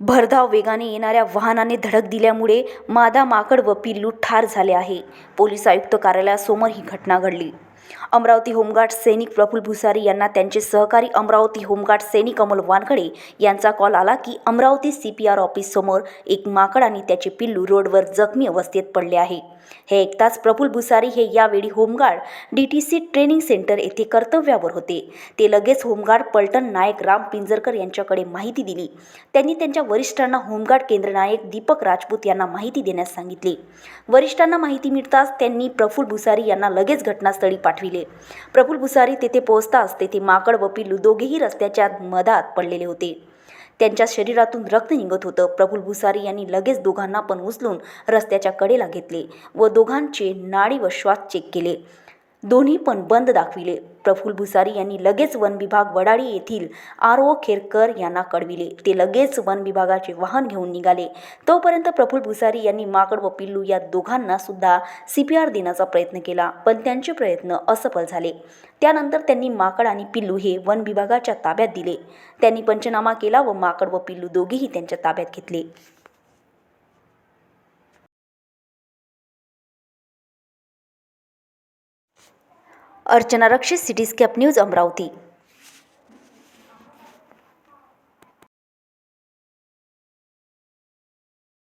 भरधाव वेगाने येणाऱ्या वाहनाने धडक दिल्यामुळे मादा माकड व पिल्लू ठार झाले आहे. पोलीस आयुक्त कार्यालयासमोर ही घटना घडली. अमरावती होमगार्ड सैनिक प्रफुल भुसारी यांना त्यांचे सहकारी अमरावती होमगार्ड सैनिक अमोल वानखडे यांचा कॉल आला की अमरावती सी पी आर ऑफिससमोर एक माकड आणि त्याचे पिल्लू रोडवर जखमी अवस्थेत पडले आहे. हे ऐकताच प्रफुल भुसारी हे यावेळी home guard D T C training centre येथे कर्तव्यावर होते. ते लगेच होमगार्ड पलटण नायक राम पिंजरकर यांच्याकडे माहिती दिली. त्यांनी त्यांच्या वरिष्ठांना होमगार्ड केंद्र नायक दीपक राजपूत यांना माहिती देण्यास सांगितले. वरिष्ठांना माहिती मिळताच त्यांनी प्रफुल भुसारी यांना लगेच घटनास्थळी पाठवले. प्रफुल्ल भुसारी तेथे पोहोचताच तेथे माकड व पिल्लू दोघेही रस्त्याच्या मधात पडलेले होते. त्यांच्या शरीरातून रक्त निघत होतं. प्रफुल भुसारी यांनी लगेच दोघांना पण उचलून रस्त्याच्या कडेला घेतले व दोघांचे नाडी व श्वास चेक केले. दोन्ही पण बंद दाखविले. प्रफुल भुसारी यांनी लगेच वन विभाग वडाळी येथील आर ओ खेरकर यांना कळविले. ते लगेच वन विभागाचे वाहन घेऊन निघाले. तोपर्यंत प्रफुल भुसारी यांनी माकड व पिल्लू या दोघांना सुद्धा सी पी आर देण्याचा प्रयत्न केला पण त्यांचे प्रयत्न असफल झाले. त्यानंतर त्यांनी माकड आणि पिल्लू हे वन विभागाच्या ताब्यात दिले. त्यांनी पंचनामा केला व माकड व पिल्लू दोघेही त्यांच्या ताब्यात घेतले. Archana Rakshit Cityscape news Amravati.